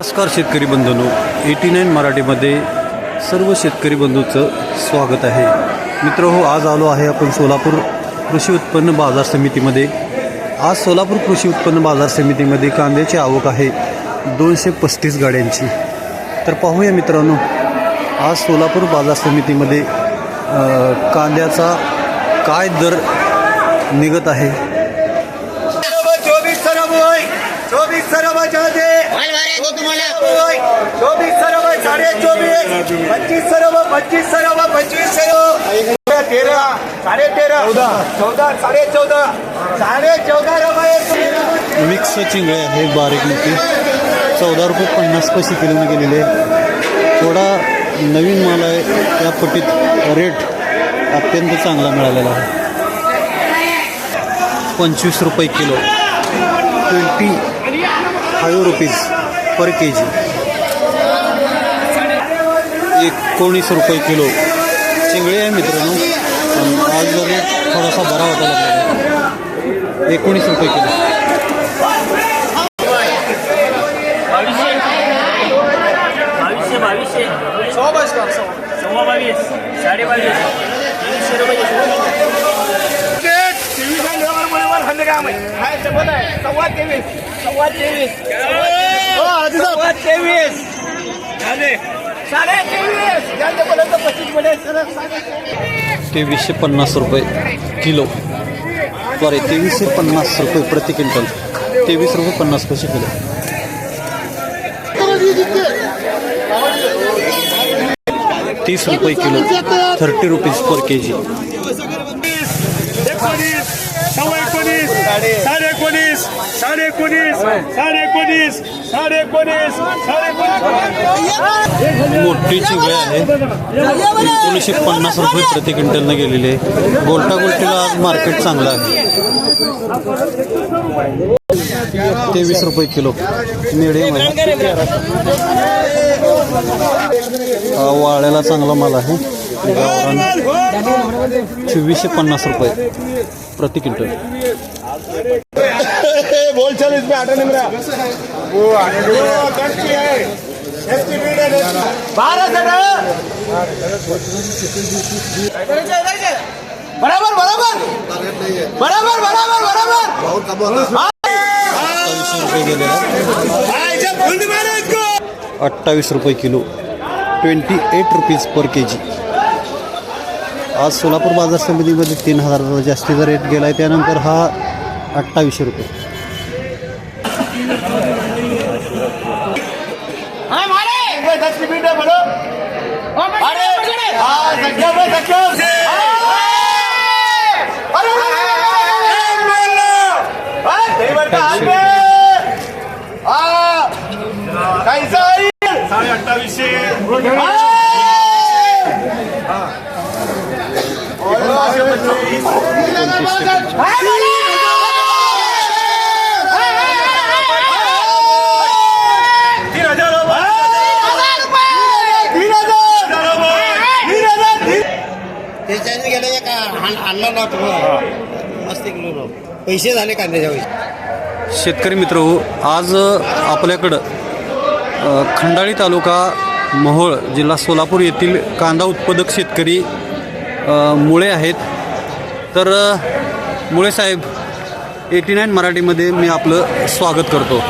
नमस्कार शेतकरी बंधूंनो. Eighty nine मराठीमध्ये सर्व शेतकरी बंधूचं स्वागत आहे. मित्र हो आज आलो आहे आपण सोलापूर कृषी उत्पन्न बाजार समितीमध्ये. आज सोलापूर कृषी उत्पन्न बाजार समितीमध्ये कांद्याची आवक आहे दोनशे पस्तीस गाड्यांची. तर पाहूया मित्रांनो आज सोलापूर बाजार समितीमध्ये कांद्याचा काय दर निघत आहे? तो तुम्हाला. चोवीस सरब साडे चोवीस. पंचवीस सरब पंचवीस सरब पंचवीस सरब तेरा साडे तेरा. चौदा. चौदा साडे चौदा. साडे चौदा रुपये मिक्स चिंगळे आहे बारीक मोठी चौदा रुपये पन्नास पैसे किलोने गेलेले. आहे थोडा नवीन माल आहे त्या पटीत रेट अत्यंत चांगला मिळालेला आहे. पंचवीस रुपये kilo. Twenty five rupees per K G. एकोणीस रुपये किलो. चिंगळे आहे मित्रांनो. पण आज रेट थोडासा बरा होता लागला. एकोणीस रुपये किलो. बावीसशे बावीसशे सव्वा बावीस साडे बावीस सव्वा तेवीस सव्वा तेवीस. तेवीस. साडे तेवीस. तेवीसशे पन्नास रुपये किलो. सॉरी तेवीसशे पन्नास रुपये प्रति क्विंटल. तेवीस रुपये पन्नास पैसे किलो. तीस रुपये kilo. Thirty rupees per K G एकोणीस साडे एकोणीस साडे एकोणीस साडे एकोणीस साडे एकोणीस साडे मोठी आहे. एकोणीसशे पन्नास रुपये प्रति क्विंटलनं गेलेली आहे. गोल्टा गोल्टीला आज मार्केट चांगलं आहे. तेवीस रुपये किलो. मिडियम आहे. वाळ्याला चांगला माल आहे. गावरान. चोवीसशे पन्नास रुपये प्रति क्विंटल. बोल चल इसमें आटा निमरा वो आने दो। कच्ची है सेफ्टी बीट है बारह से बराबर बराबर। बराबर बराबर बराबर। अठ्ठावीसशे रुपये गेलेले आहे ऐसे फुल मारो इसको। अठ्ठावीस रुपये kilo twenty eight rupees per K G आज सोलापूर बाजार समितीमध्ये तीन हजार जास्तीचा रेट गेला आहे त्यानंतर हा अठ्ठावीसशे रुपये दस की बीट है बोलो। अरे हाँ सच्चा में सच्चा अरे हाँ कैसा आई साडे अठ्ठावीसशे तीन त्याच्याने गेलं का आणला ना तुम्हाला मस्त किलो पैसे झाले कांद्याच्या पैसे. शेतकरी मित्र हो आज आपल्याकडं खंडाळी तालुका मोहोळ जिल्हा सोलापूर येथील कांदा उत्पादक शेतकरी मुळे आहेत. तर मुळे साहेब एटी नाईन मराठीमध्ये मी आपलं स्वागत करतो.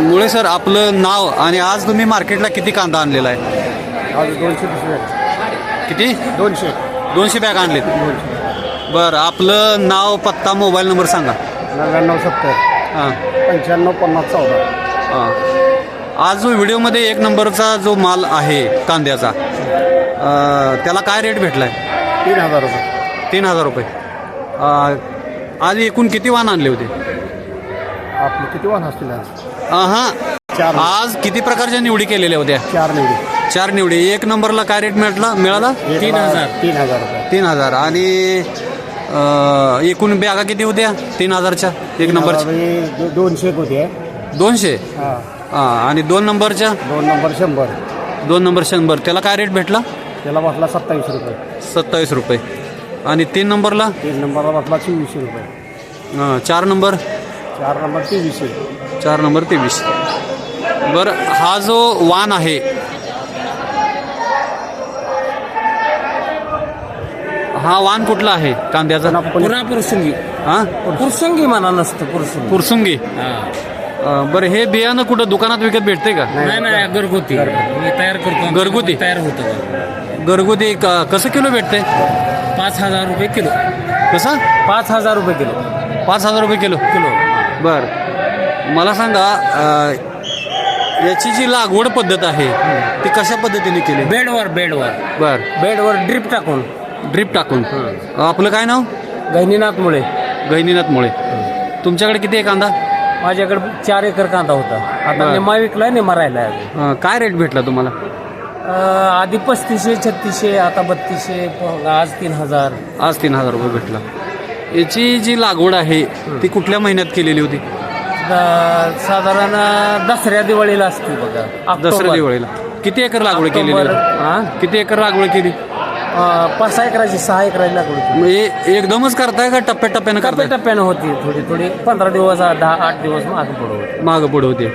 मुळे सर आपलं नाव आणि आज तुम्ही मार्केटला किती कांदा आणलेला आहे? आज दोनशे किती? दोनशे. दोनशे बॅग आणलेत. बरं आपलं नाव पत्ता मोबाईल नंबर सांगा. नव्याण्णव सत्तर. हां. पंच्याण्णव पन्नास चौदा. हां. आज जो व्हिडिओमध्ये एक नंबरचा जो माल आहे कांद्याचा अं, त्याला काय रेट भेटला आहे तीन हजार रुपये. तीन हजार रुपये. अं, आज एकूण किती वाहन आणले होते? आपले किती वाहन असतील आज? हां चार. आज किती प्रकारच्या निवडी केलेल्या होत्या? चार निवडी. चार निवडी. एक नंबरला काय रेट मिळाला? मिळाला? तीन हजार. तीन हजार रुपये. तीन हजार. आणि अं, एकूण बॅगा किती होत्या? तीन हजारच्या. एक नंबरच्या. दो- दोनशे होते दोनशे? हा. हां आणि दोन नंबरच्या? दोन नंबर शंभर. दोन नंबर शंभर. त्याला काय रेट भेटला? त्याला बसला सत्तावीस रुपये. सत्तावीस रुपये. आणि तीन नंबरला? तीन नंबरला बसला चोवीसशे रुपये. अं, चार नंबर? चार नंबर तेवीसशे चार नंबर तेवीस. बरं हा जो वान आहे हा वान कुठला आहे? कांद्याचा? पुन्हा पुरसुंगी. हा? पुरसुंगी म्हणा नसतं पुरसुंगी. पुरसुंगी? अं, बरं हे बियाणं कुठं दुकानात विकत भेटते का? नाही नाही घरगुती. मी तयार करतो घरगुती? तयार होतं घरगुती क- कसं किलो भेटते पाच हजार रुपये किलो. कसं? पाच हजार रुपये किलो. पाच हजार रुपये किलो? किलो. बर. मला सांगा अं, याची जी लागवड पद्धत आहे ती कशा पद्धतीने केली? बेडवर बेडवर. बर. बेडवर ड्रिप टाकून. ड्रीप टाकून. आपलं काय नाव? गहिनीनाथ मुळे. गहिनीनाथ मुळे. तुमच्याकडे किती आहे कांदा? माझ्याकडे चार एकर कांदा होता. आता. निमा विकलाय निमा राहिलाय अं, काय रेट भेटला तुम्हाला? अं, आधी पस्तीसशे छत्तीसशे आता बत्तीसशे प- आज तीन हजार. आज तीन हजार रुपये भेटला. याची जी लागवड आहे ती कुठल्या महिन्यात केलेली होती? द- साधारण दसऱ्या दिवाळीला असते बघा. ऑक्टोबर. दसऱ्या दिवाळीला. किती एकर लागवड केलेली ऑक्टोबर, होती? हा? किती एकर लागवड केली? पाच सहा एकराची सहा एकराची लागवड. म्हणजे एकदमच करताय का टप्प्याटप्प्यानं करताय? टप्प्याटप्प्यानं होती थोडी थोडी. पंधरा दिवस दहा आठ दिवस मागे पुढं होती. मागं पुढं होते.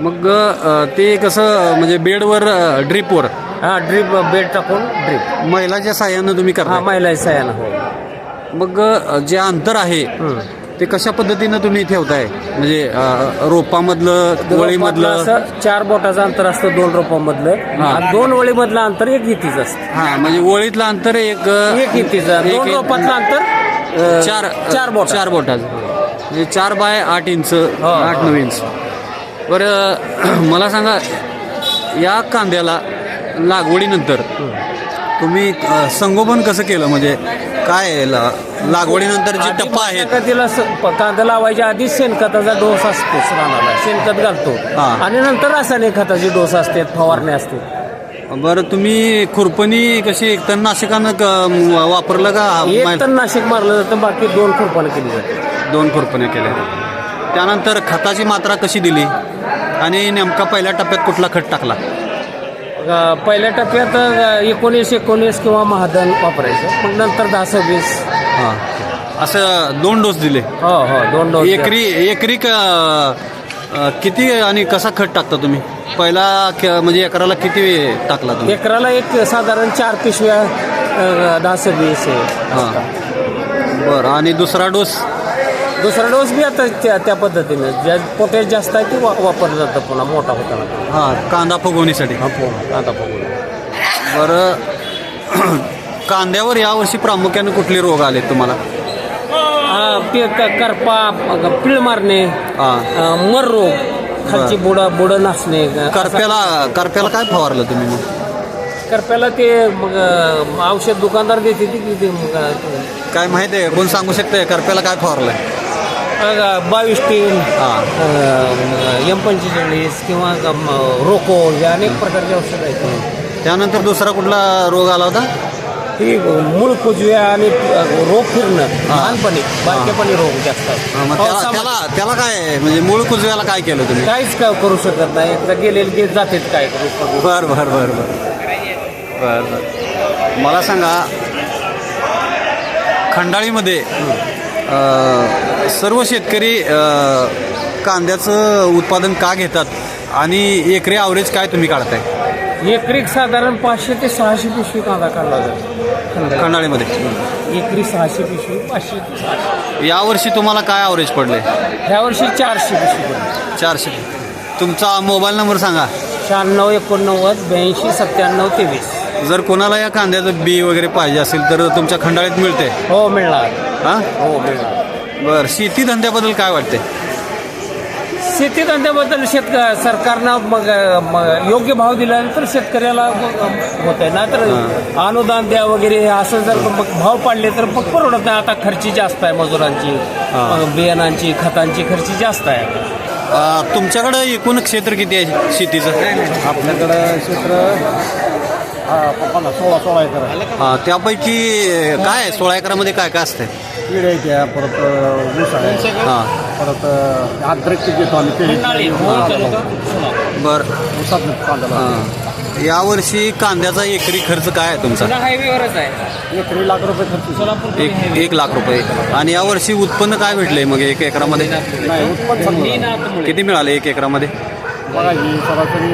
मग अं, ते कसं म्हणजे बेडवर ड्रीपवर? हा ड्रीप बेड टाकून ड्रीप. महिलाच्या साह्यानं तुम्ही हा करता महिला सयानं हो. मग अं, जे अंतर आहे हम्म. ते कशा पद्धतीनं तुम्ही ठेवताय म्हणजे अं, रोपामधलं वळीमधलं? असं चार बोटाचं अंतर असतं दोन रोपांमधलं. हा. आणि दोन वळीमधलं अंतर एक इतीच असतं. हा म्हणजे ओळीतलं अंतर एक अं, एक इतीचं. एक- दोन रोपातलं अंतर अं, चार चार बोट चार बोटाचं. म्हणजे चार बाय आठ इंच हो. आठ नऊ इंच. बरं मला सांगा या कांद्याला लागवडीनंतर तुम्ही अं, संगोपन कसं केलं? म्हणजे काय आहे ला- लागवडीनंतर जे टप्पा आहेत. तिला कांदा लावायच्या आधी शेणखताचा डोस असतो रानाला शेणखत घालतो. हा. आणि नंतर रासायनिक खताचे डोस असतात फवारणी असते. बरं तुम्ही खुरपणी कशी एक तणनाशकानं क- वापरलं का? एक तर नाशिक मारलं जातं बाकी दोन खुरपानं केली जाते दोन खुरपण्या केल्या त्यानंतर खताची मात्रा कशी दिली? आणि नेमका पहिल्या टप्प्यात कुठला खत टाकला? अं, पहिल्या टप्प्यात अं, एकोणीस एकोणीस किंवा महादन वापरायचं मग नंतर दहा सव्वीस हां. असं दोन डोस दिले. हो हो दोन डोस एकरी एकरी क- अ, किती आणि कसा खत टाकता तुम्ही? पहिला क- म्हणजे एकराला किती टाकला तुम्ही? एकराला एक साधारण चार पिशव्या अं, दहा सव्वीस आहे. हां बरं आणि दुसरा डोस? दुसरा डोस बी आता त्या त्या पद्धतीनं. ज्या पोटॅश जास्त आहे ते वा- वापरलं जातं पुन्हा मोठा होताना. हां कांदा फुगवणीसाठी. हा पुन्हा आता बघू बरं. कांद्यावर यावर्षी प्रामुख्याने कुठले रोग आले तुम्हाला? हा, क- करपा पिळ मारणे हां. अं, मर रोग खालची बुडं बुडं नाचणे करप्याला करप्याला काय फवारलं तुम्ही मग? करप्याला ते मग अं, औषध दुकानदार देते ती की ते मग, अं, काय माहिती आहे? कोण सांगू शकतंय? करप्याला काय फवारलंय? अं, बावीस टीन हां. एम पंचेचाळीस किंवा अं, रोको हे अनेक प्रकारचे औषध आहेत. त्यानंतर दुसरा कुठला रोग आला होता? ती मूळ कुजव्या आणि रोग फिरणं लहानपणी बारकेपणी रोग जास्त. हां, मग त्याला पावसामध्ये त्याला त्याला काय म्हणजे मूळ कुजव्याला काय केलं तुम्ही? काहीच काय करू शकत नाही. एकदा गेलेले गे जातात काय करू बर बर बर बर. बर बर. मला सांगा खंडाळीमध्ये अ, सर्व शेतकरी अ, कांद्याचं उत्पादन का घेतात? आणि एकरी ॲव्हरेज काय तुम्ही काढताय? एकरी साधारण पाचशे ते सहाशे पिशवी कांदा काढला जातो. खंडाळीमध्ये एकरी सहाशे पिशवी पाचशे ते सहाशे. यावर्षी तुम्हाला काय ॲव्हरेज पडले? ह्या वर्षी चारशे पिशवी पडली. चारशे. तुमचा मोबाईल नंबर सांगा. शहाण्णव एकोणनव्वद ब्याऐंशी सत्त्याण्णव तेवीस. जर कोणाला या कांद्याचं बी वगैरे पाहिजे असेल तर तुमच्या खंडाळीत मिळते. हो मिळणार. हां? हो मिळणार. बरं शेती धंद्याबद्दल काय वाटते शेती धंद्याबद्दल शेतक सरकारनं मग मग योग्य भाव दिल्यानंतर शेतकऱ्याला होत आहे ना तर अनुदान द्या वगैरे असं जर मग भाव पाडले तर मग परवडत नाही. आता खर्ची जास्त आहे मजुरांची बियाणांची खतांची खर्ची जास्त आहे. तुमच्याकडं एकूण क्षेत्र किती आहे शेतीचं? आपल्याकडं क्षेत्र पप्पाला सोळा सोळा एकर आहे. हा, त्यापैकी काय आहे? सोळा एकरामध्ये काय काय असतंय? केळी आहे त्या परत ऊस आहे. हां. परत अद्रक घेतो आम्ही बर. ऊसात कांदा हां. यावर्षी कांद्याचा एकरी खर्च काय आहे तुमचा? पुन्हा हायवेवरच आहे. एकरी लाख रुपये खर्च सोलापूर एक एक लाख रुपये. आणि यावर्षी उत्पन्न काय भेटलंय मग एक एकरामध्ये? नाही उत्पन्न किती मिळाले एक एकरामध्ये? बघा ही सरासरी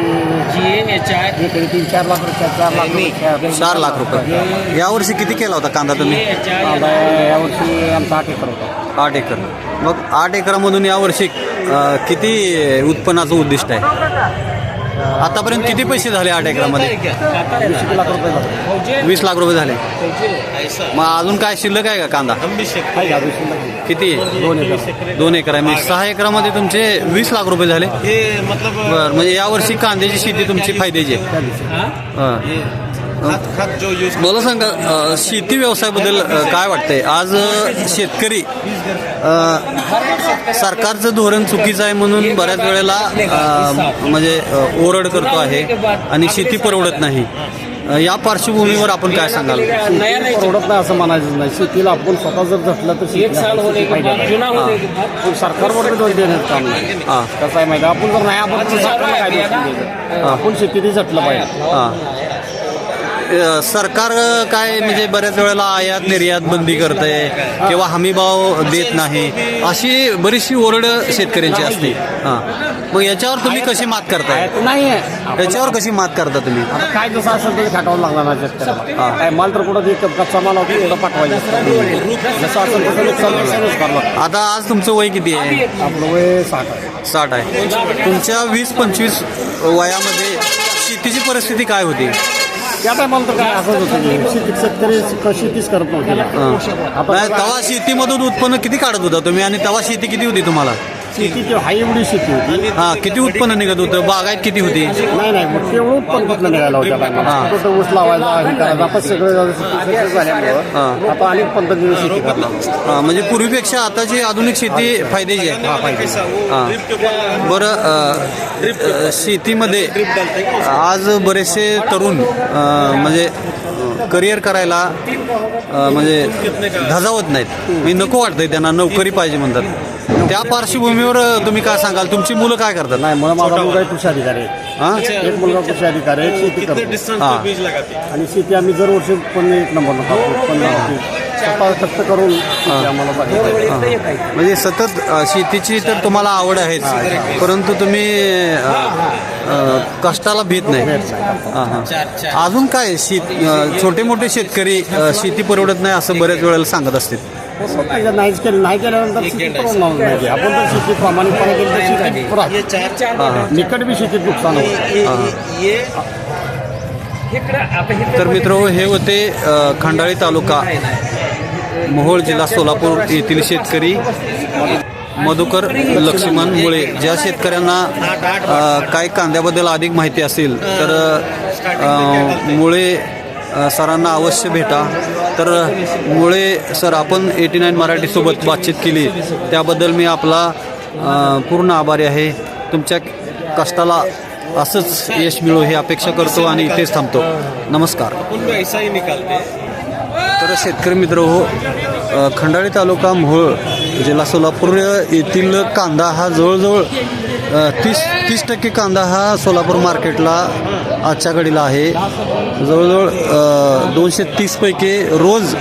जी एन एच आय एकरी तीन चार लाख रुपये चार लाख रुपये चार लाख रुपये. यावर्षी किती केला होता कांदा तुम्ही? कांदा यावर्षी आमचा आठ एकर होता. आठ एकर. मग आठ एकरामधून यावर्षी अं, किती उत्पन्नाचं उद्दिष्ट आहे? आतापर्यंत किती पैसे झाले आठ एकरामध्ये? वीस लाख रुपये झाले. मग अजून काय शिल्लक आहे का कांदा? किती? दोन एकर आहे. म्हणजे सहा एकरामध्ये तुमचे वीस लाख रुपये झाले. बरं म्हणजे यावर्षी कांद्याची शेती तुमची फायद्याची आहे. हां. मला सांगा शेती व्यवसायाबद्दल काय वाटतंय? आज शेतकरी सरकारचं धोरण चुकीचं आहे म्हणून बऱ्याच वेळेला म्हणजे ओरड करतो आहे आणि शेती परवडत नाही. या पार्श्वभूमीवर आपण काय सांगाल? परवडत नाही असं म्हणायचं नाही. शेतीला आपण स्वतः जर झटलं तर एक शेतीला साल होने के बाद जुना होने के बाद पण सरकारवर दोष देण्याचं काम नाही. हां. कसं आहे माहिती? आपण जर नाही आपण सरकारला काय? आपण शेतीतही झटलं पाहिजे. हां. सरकार काय म्हणजे बऱ्याच वेळेला आयात निर्यात बंदी करते किंवा हमी भाव देत नाही अशी बरीचशी ओरड शेतकऱ्यांची असते. हां. मग याच्यावर तुम्ही कशी मात करताय? नाही याच्यावर कशी मात करता तुम्ही? काय जसं असेल तरी खाटावं लागणार ना शेतकऱ्याला. हा. काय माल तर कुठं ते कच्चा माल होतो एवढं पाठवायचं जसं असेल तसं नुकसान नुकसानच करावं लागतं आता आज तुमचं वय किती आहे? आपलं वय साठ आहे. साठ आहे. तुमच्या वीस पंचवीस वयामध्ये शेतीची परिस्थिती काय होती? त्या टायमाला तर काय असंच होतं की शेती शेतकरी क- शेतीच करत नव्हते ना. आता नाही तेव्हा शेतीमधून उत्पन्न किती काढत होता तुम्ही आणि तेव्हा शेती किती होती तुम्हाला? शेती ती हाय एवढी शेती होती? हा किती उत्पन्न निघत होतं? बागायत किती होती? नाही नाही मग तेवढं उत्पन्न कुठलं निघायला होत्या टायमाला हा. कुठं ऊस लावायचा हे करायचं सगळं झाल्यामुळं हा. आता अनेक पद्धतीने शेती करणार. हा, म्हणजे पूर्वीपेक्षा आताची आधुनिक शेती फायद्याची आहे. हा. बरं अ, अ, शेतीमध्ये आज बरेचसे तरुण अ, म्हणजे करिअर करायला म्हणजे धजावत नाहीत. मी नको वाटतंय त्यांना नोकरी पाहिजे म्हणतात. त्या पार्श्वभूमीवर तुम्ही काय सांगाल? तुमची मुलं काय करतात? नाही मला माझा मुलगा कृषी अधिकारी आहे. हा? एक मुलगा कृषी अधिकारी आहे शेती करतो. हा. आणि शेती आम्ही दरवर्षी पण एक नंबर पण स्वतः कष्ट करून आम्हाला. म्हणजे सतत अ, शेतीची तर तुम्हाला आवड आहेच परंतु तुम्ही अ, अ, कष्टाला भीत नाही. हां, हां. अजून काय? शेत छोटे मोठे शेतकरी अ, शेती परवडत नाही असं बऱ्याच वेळेला सांगत असतील. स्वतः नाहीच केलं नाही केल्यानंतर शेती परवडणार नाही. आपण जर शेती प्रामाणिकपणे केली तर शेती राहते. निकट बी शेतीत नुकसान होतं. तर मित्र हे होते अ, खंडाळी तालुका. मोहोळ जिल्हा सोलापूर येथील शेतकरी मधुकर लक्ष्मण मुळे. ज्या शेतकऱ्यांना काय कांद्याबद्दल अधिक माहिती असेल तर मुळे सरांना अवश्य भेटा. तर मुळे सर आपण एटी नाईन मराठीसोबत बातचीत केली. त्याबद्दल मी आपला पूर्ण आभारी आहे. तुमच्या कष्टाला असंच यश मिळो ही अपेक्षा करतो आणि इथेच थांबतो. नमस्कार. तर शेतकरी मित्र हो खंडाळी तालुका मोहोळ जिल्हा सोलापूर येथील कांदा हा जवळजवळ तीस तीस टक्के कांदा हा सोलापूर मार्केटला आजच्या घडीला आहे. जवळजवळ दोनशे तीसपैकी रोज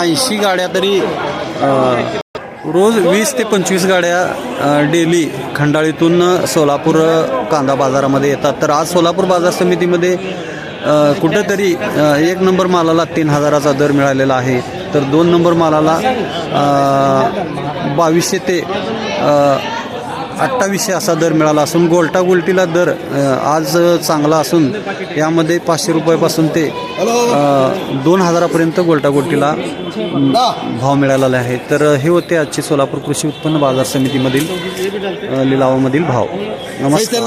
ऐंशी गाड्या तरी रोज वीस ते पंचवीस गाड्या डेली खंडाळीतून सोलापूर कांदा बाजारामध्ये येतात. तर आज सोलापूर बाजार समितीमध्ये कुठंतरी एक नंबर मालाला तीन हजाराचा दर मिळालेला आहे. तर दोन नंबर मालाला बावीसशे ते अठ्ठावीसशे असा दर मिळाला असून गोल्टा गोल्टीला दर आज चांगला असून यामध्ये पाचशे रुपयापासून ते दोन हजारापर्यंत गोल्टा गोल्टीला भाव मिळालेला आहे. तर हे होते आजचे सोलापूर कृषी उत्पन्न बाजार समितीमधील लिलावामधील भाव. नमस्कार.